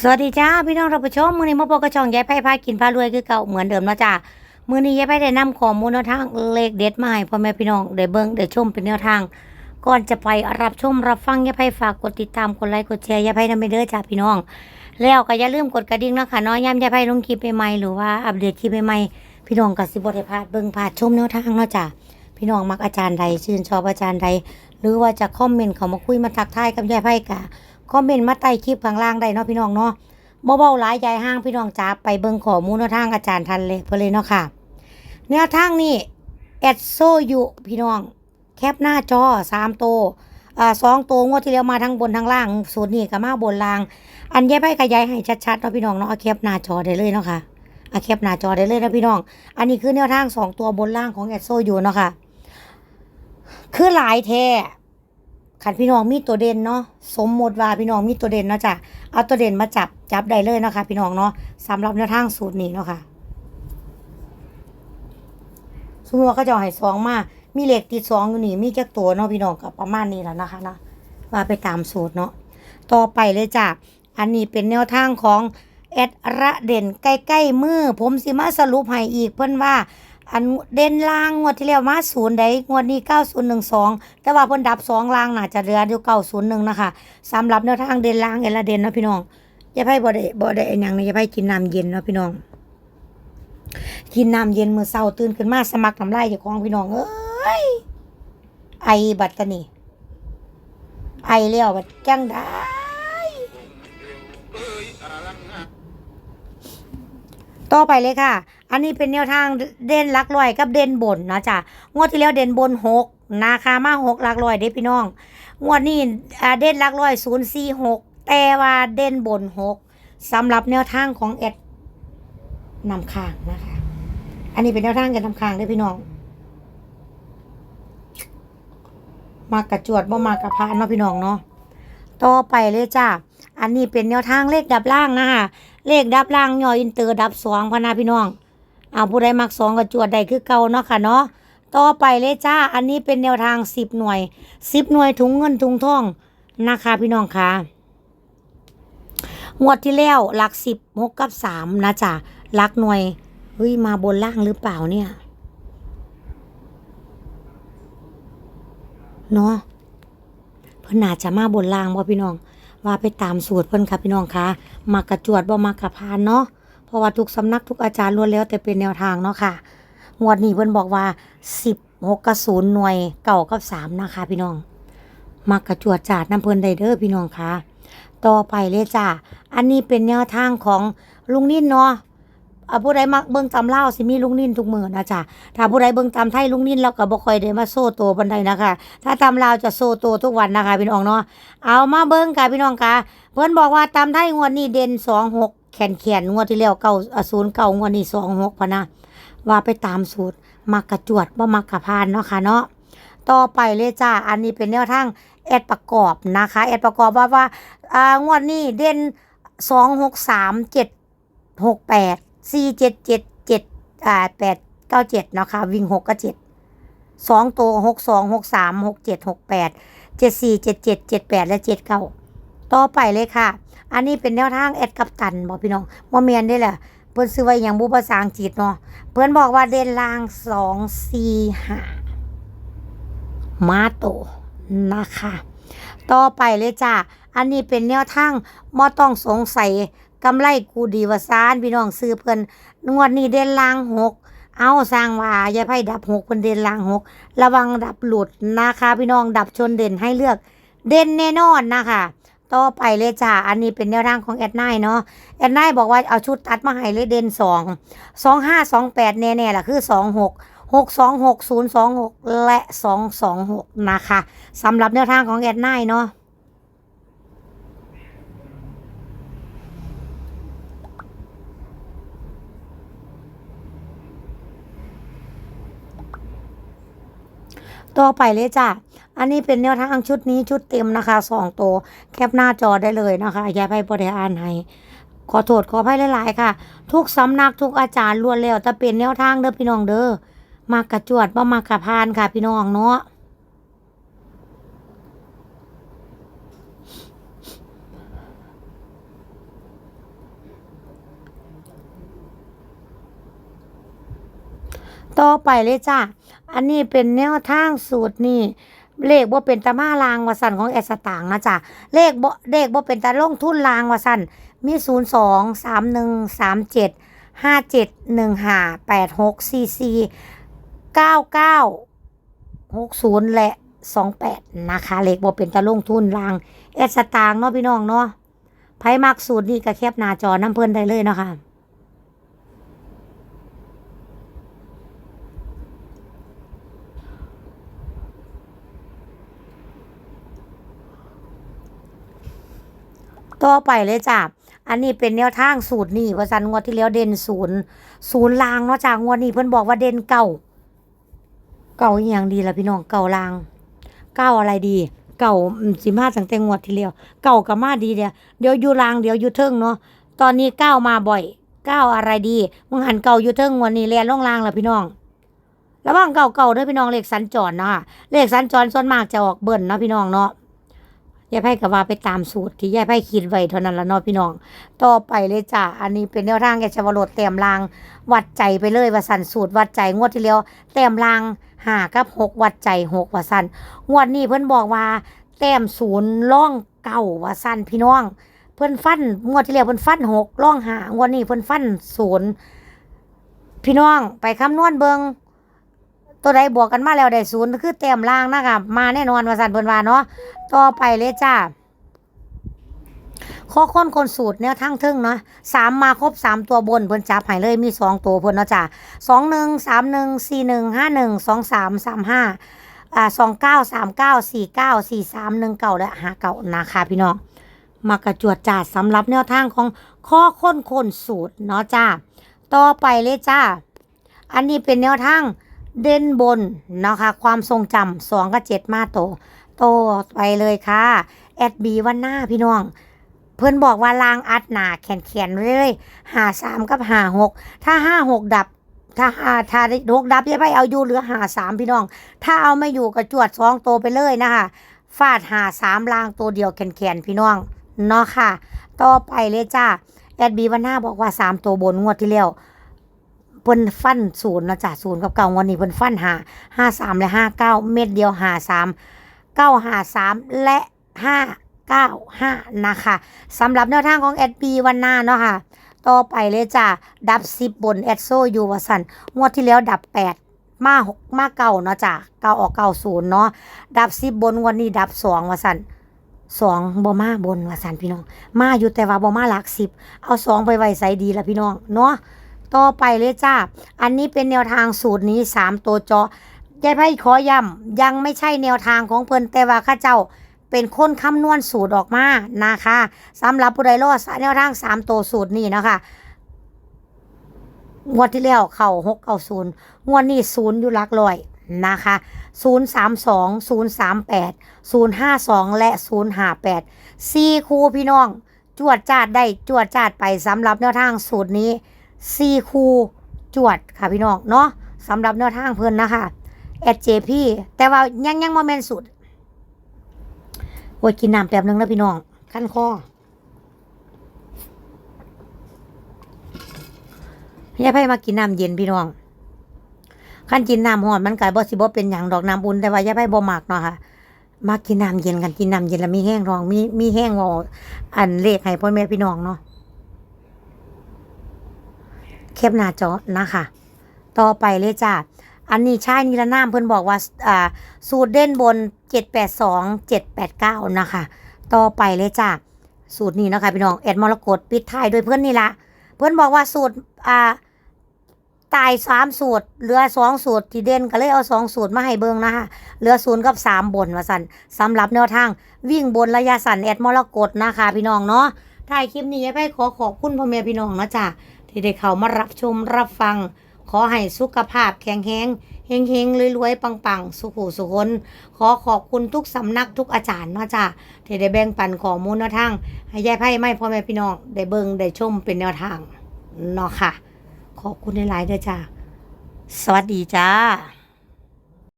สวัสดีจ้าพี่น้องท่าผู้ชมมือนี้มาพบกับช่องยายไพ่พากินพารวยคือเก่าเหมือนเดิมนะจ้ามือนี้ยายไพ่ได้นำข้อมูลแนวทางเลขเด็ดมาให้พ่อแม่พี่น้องได้เบิ่งได้ชมเป็นแนวทาง ก่อนจะไปรับชมรับฟังยายไพ่ฝากกดติดตามกดไลค์กดแชร์ยายไพ่นำไปเด้อจ้าพี่น้อง แล้วก็อย่าลืมกดกระดิ่งนะคะนาะยามยายไพ่ลงคลิปใหม่ๆหรือว่าอัปเดตคลิปใหม่ๆพี่น้องก็สิบ่ได้พลาดเบิ่งพลาดชมแนวทางเนาะจ้าพี่น้องมักอาจารย์ใดชื่นชอบอาจารย์ใดหรือว่าจะคอมเมนต์เขามาคุยมาทักทายกับยายไพ่กะ คอมเมนต์มาใต้คลิปข้างล่างได้เนาะพี่น้องเนาะบ่เบาหลายใจห้างพี่น้องจ๋าไปเบิ่งข้อมูลแนวทางอาจารย์ทันเลยเพื่อเลยเนาะค่ะแนวทางนี่แอดโซยูพี่น้อง แคปหน้าจอสามโตวอ่าสองตัวงวดที่แล้วมาทั้งบนทั้งล่างสูตรนี้ก็มาบนล่าง อันแย้ายไปขยายให้ชัดๆเนาะพี่น้องเนาะแคปหน้าจอได้เลยเนาะค่ะอาแคปหน้าจอได้เลยนะพี่น้อง อันนี้คือแนวทางสองตัวบนล่างของแอดโซยูเนาะค่ะ คือหลายแท้ ขันพี่น้องมีตัวเด่นเนาะสมมติว่าพี่น้องมีตัวเด่นเนาะจ้ะเอาตัวเด่นมาจับจับได้เลยนะคะ พี่น้องเนาะสำหรับแนวทางสูตรนี้เนาะค่ะสมมติว่าเขาจะเอาให้สองมามีเหล็กติดสองอยู่นี่มีจักตัวเนาะพี่น้องกับประมาณนี้แล้วนะคะเนาะว่าไปตามสูตรเนาะต่อไปเลยจ้ะอันนี้เป็นแนวทางของแอดระเด่นใกล้ๆมือผมสิมาสรุปให้อีกเพิ่อนว่า อันเด่นล่างงวดที่แล้วมาศูนย์ได้งวดนี้เก้าศูนย์หนึ่งสองแต่ว่าเพิ่นดับสองล่างน่าจะเหลืออยู่เก้าศูนย์หนึ่งนะคะสำหรับแนวทางเด่นล่างเอละเด่นเนาะพี่น้องอย่าไพ่บ่ได้บ่ได้ไอ้หยังนะอย่าไพ่กินน้ำเย็นเนาะพี่น้อง กินน้ำเย็นเมื้อเช้าตื่นขึ้นมาสมัครน้ำลายเจ้าของพี่น้องเอ้ยไอบัดตะนี่ไอแล้วบัดจังได้ต่อไปเลยค่ะ อันนี้เป็นแนวทางเด่นหลักรอยกับเด่นบนนะจ้ะงวดที่แล้วเด่นบนหกนาคามาหกหลักรอยเด้พี่น้อง งวดนี้เด่นหลักรอยศูนย์สี่หกแต่ว่าเด่นบนหกสำหรับแนวทางของแอดนำข้างนะคะ อันนี้เป็นแนวทางกันนำข้างเด้พี่น้อง มากระจวดบ่มากระพานเนาะพี่น้องเนาะต่อไปเลยจ้าอันนี้เป็นแนวทางเลขดับล่างนะคะเลขดับล่างย่ออินเตอร์ดับสองพนาพี่น้อง เอาผู้ใดมักสองกระจวดใดคือเก่าเนาะค่ะเนาะต่อไปเลยจ้า อันนี้เป็นแนวทางสิบหน่วยสิบหน่วยถุงเงินถุงทองนะคะพี่น้องค่ะงวดที่แล้วหลักสิบหกกับสามนะจ๊ะหลักหน่วยเฮ้ยมาบนล่างหรือเปล่าเนี่ยเนาะเพิ่นน่าจจะมาบนล่างบ่พี่น้อง ว่าไปตามสูตรเพิ่นค่ะพี่น้องค่ะมากระจวดบ่มากระพานเนาะ ราะว่าทุกสำนักทุกอาจารย์ล้วนแล้วแต่เป็นแนวทางเนาะค่ะ งวดนี้เพิ่นบอกว่าสิบหกกับศูนย์หน่วยเก่ากับสามนะคะพี่น้อง มักกระจวดจาดน้ำเพิ่นไดเด้อพี่น้องคะต่อไปเลยจ้าอันนี้เป็นแนวทางของลุงนิ่นเนาะอ่าผู้ใดมักเบิ่งตำเล่าสิมีลุงนิ่นทุกมือนะจ้ะถ้าผู้ใดเบิ่งตำไทยลุงนิ่นเราก็บ่ค่อยได้มาโซ่โตบันไดนะคะ ถ้าตำลาวจะโซ่โตทุกวันนะคะพี่น้องเนาะ เอามาเบิ่งค่ะพี่น้องคะเพิ่นบอกว่าตำไทยงวดนี้เด่น26 แขนแขนงวดที่แล้วเก้าศูนย์เก้างวดนี้26พะนะว่าไปตามสูตรมักกระจวดบ่มักกระพานเนาะค่ะเนาะต่อไปเลยจ้าอันนี้เป็นแนวทางแอดประกอบนะคะแอดประกอบว่าว่าอ่างวดนี้เด่นสองหกสามเจ็ดหกแปดสี่เจ็ดเจ็ดเจ็ดอ่าแปดเก้าเจ็ดเนาะค่ะวิ่งหกกับเจ็ดสองตัวหกสองหกสามหกเจ็ดหกแปดเจ็ดสี่เจ็ดเจ็ดเจ็ดแปดและเจ็ดเก้า ต่อไปเลยค่ะ อันนี้เป็นแนวทางแอดกับตันบอกพี่น้องว่าเมียนได้แหละเพิ่อนซื้อไว้อย่างบุภาษาอังกฤษเนาะเพื่อนบอกว่าเดนล่างสองสี่ห้ามาโตนะคะ ต่อไปเลยจ้าอันนี้เป็นแนวทางม่ต้องสงสัยกำไรกูดีวาซานพี่น้องซื้อเพื่อนงวดนี้เดนล่างหกเอาสร้างว่าย่าไพ่ดับหกเป็นเดนล่างหกระวังดับหลุดนะคะ พี่น้องดับชนเด่นให้เลือก เด่นแน่นอนนะคะ ต่อไปเลยจ้า อันนี้เป็นแนวทางของแอดไนเนาะ แอดไนบอกว่าเอาชุดตัดมาให้เลยเด่นสอง สองห้าสองแปดแน่ๆล่ะคือสองหกหกสองหกศูนย์สองหกและสองสองหกนะคะสำหรับแนวทางของแอดไนเนาะ ต่อไปเลยจ้ะ อันนี้เป็นแนวทางชุดนี้ชุดเต็มนะคะสองตัวแคปหน้าจอได้เลยนะคะยายไปบริอานให้ขอโทษขออภัยหลาย ๆ ค่ะ ทุกสำนักทุกอาจารย์ล้วนแล้วแต่เป็นแนวทางเด้อพี่น้องเด้อมากระจวดบ่มากระพานค่ะ พี่น้องเนาะต่อไปเลยจ้า อันนี้เป็นแนวทางสูตรนี่เลขบ่เป็นตามาลางวาสันของแอสตางนะจ้ะเลขบ่เลขบ่เป็นตาลงทุนลางว่าสั่นมี0 2 3 1 3 7 5 7 1 5 8 6 4 4 9 9 60และ28นะคะเลขบ่เป็นตาลงทุนลางแอสตางเนาะพี่น้องเนาะไผมักสูตรนี้ก็แคปหน้าจอน้ำเพลินได้เลยเนาะค่ะ ต่อไปเลยจ้ะอันนี้เป็นแนวทางสูตรนี่ว่าสันงวดที่แล้วเด่นศูนย์ศูนย์ลางเนาะจ้ะงวดนี้เพิ่นบอกว่าเด่นเก่า เก่าอย่างดีละพี่น้องเก่าลางเก่าอะไรดี เก่าสิมาตั้งแต่งวดที่แล้วเก่ากับมาดีเดียวเดี๋ยวอยู่ลางเดี๋ยวอยู่เทิงเนาะตอนนี้เก้ามาบ่อยเก้าอะไรดีมึงหันเก่าอยู่เทิงงวดนี้เรียนลงลางละพี่น้องระหว่างเก่าเก่าเด้วยพี่น้องเลขสัญจรเนาะค่ะเลขสัญจรส่วนมากจะออกเบิ่นเนาะพี่น้องเนาะ ยายไพ่ก็ว่าไปตามสูตรที่ยายไพ่คิดไว้เท่านั้นละเนาะพี่น้อง ต่อไปเลยจ้ะ อันนี้เป็นแนวทางแกจะวรดแต้มลาง วัดใจไปเลยว่าสันสูตรวัดใจงวดที่แล้วแต้มลางหากับหกวัดใจหกว่าสันงวดนี้เพิ่อนบอกว่าแต้มศูนย์ล่องเก้าว่าสันพี่น้อง เพิ่อนฟันงวดที่แล้วเพิ่อนฟันหกล่องหางวดนี้เพิ่อนฟันศูนย์พี่น้องไปคำนวณเบิง ตัวใดบวกกันมาแล้วได้ศูนย์คือเต็มล่างนะคะมาแน่นอนวาสันเพิ่นว่าเนาะต่อไปเลยจ้าข้อค้นคนสูตรแนวทางทึ่งเนาะสามมาครบสามตัวบนเพิ่นจับให้เลยมีสองตัวเพิ่นเนาะจ้าสองหนึ่งสามหนึ่งสี่หนึ่งห้าหนึ่งสองสามสามห้าอ่าสองเก้าสามเก้าสี่เก้าสี่สามหนึ่งเก้าและหาเก้านะคะพี่น้องมากระจวดจ่าสำหรับแนวทางของข้อค้นคนสูตรเนาะจ้าต่อไปเลยจ้าอันนี้เป็นแนวทาง เด่นบนนะคะ ความทรงจำสองกับเจ็ดมาโต โตไปเลยค่ะ แอดบีวันหน้าพี่น้อง เพื่อนบอกว่าลางอัดหนาแขนแขนๆเลยหาสามกับหาหกถ้าห้าหกดับ ถ้าหาถ้าหกดับจะไปเอาอยู่เหลือหาสามพี่น้อง ถ้าเอาไม่อยู่ก็จวดสองโตไปเลยนะคะฟาดหาสามลางตัวเดียวแขนแขนพี่น้องเนาะค่ะ ต่อไปเลยจ้าแอดบีวันหน้าบอกว่าสามตัวบนงวดที่แล้ว เพิ่นฟันศูนย์เนาะจ้ะศูนย์กับเก่างวันนี้เพิ่นฟันหาห้าสามและห้าเก้าเม็ดเดียวหาสามเก้าหาสามและห้าเก้าห้านะคะสำหรับแนวทางของแอดบีวันหน้าเนาะค่ะ ต่อไปเลยจ้ะดับสิบบนแอดโซยู่วสันงวดที่แล้วดับแปดมาหกมาเก้าเนาะจ้ะเก้าออกเก้าศูนย์เนาะดับสิบบนวันนี้ดับสองวสันสองบ่มาบนวสันพี่น้อง มาอยู่แต่ว่าบ่มาหลักสิบ เอาสองไปไว้ใส่ดีละพี่น้อง เนาะ ต่อไปเลยจ้า อันนี้เป็นแนวทางสูตรนี้สามตัวเจาะยายไพ่ขอย้ำยังไม่ใช่แนวทางของเพิ่นแต่ว่าข้าเจ้าเป็นคนคำนวณสูตรออกมานะคะสำหรับผู้ใดรอดแนวทางสามตัวสูตรนี้นะคะงวดที่แล้วเข่าหกเก้าศูนย์งวดนี้ศูนย์อยู่หลักร้อยนะคะศูนย์สามสองศูนย์สามแปดศูนย์ห้าสองและศูนย์ห้าแปดสี่คู่พี่น้อง จวดจาดได้จวดจาดไปสำหรับแนวทางสูตรนี้ สี่คูจวดค่ะพี่น้องเนาะสำหรับแนวทางเพิ่นนะคะแอดเจพี่แต่ว่ายังยังโมเมนต์สุดโอ้ยกินน้ำแป๊บนึงแล้วพี่น้องขั้นคอยายไพ่มากินน้ำเย็นพี่น้องขั้นกินน้ำหอนมันกลายบ่สิบ่เป็นอย่างดอกน้ำอุ่นแต่ว่ายายไพ่บ่มักเนาะค่ะมากินน้ำเย็นกันกินน้ำเย็นแล้วมีแห้งรองมีมีแห้งวออันเลขให้พ่อแม่พี่น้องเนาะ แคปหน้าจอนะคะ ต่อไปเลยจ้าอันนี้ใชายนิรนามเพิ่อนบอกว่าอ่าสูตรเด่นบน 782 789 นะคะ ต่อไปเลยจ้าสูตรนี้นะคะพี่น้องแอดมรกตปิดท้ายโดวยเพื่อนนี่ละเพื่อนบอกว่าสูตรอ่าตายสามสูตร เหลือสองสูตรที่เด่นก็เลยเอาสองสูตรมาให้เบิ่งนะคะเหลือศูนย์กับสามบนว่าสันสำหรับแนวทาง วิ่งบนระยะสั้นแอดมรกตนะคะ พี่น้องเนาะถ่ายคลิปนี้ยายไพ่ขอขอบคุณพ่อแม่พี่น้องนะจ๊ะ ที่ได้เข้ามารับชมรับฟัง ขอให้สุขภาพแข็งแรงเฮงเฮงรวยๆ ปังๆ สุขุสุขน ขอขอบคุณทุกสำนักทุกอาจารย์เนาะจ้ะที่ได้แบ่งปันข้อมูลแนวทางให้ยายไพ่ไม่พ่อแม่พี่น้องได้เบิ่งได้ชมเป็นแนวทางเนาะค่ะ ขอบคุณหลายๆเด้อจ้าสวัสดีจ้า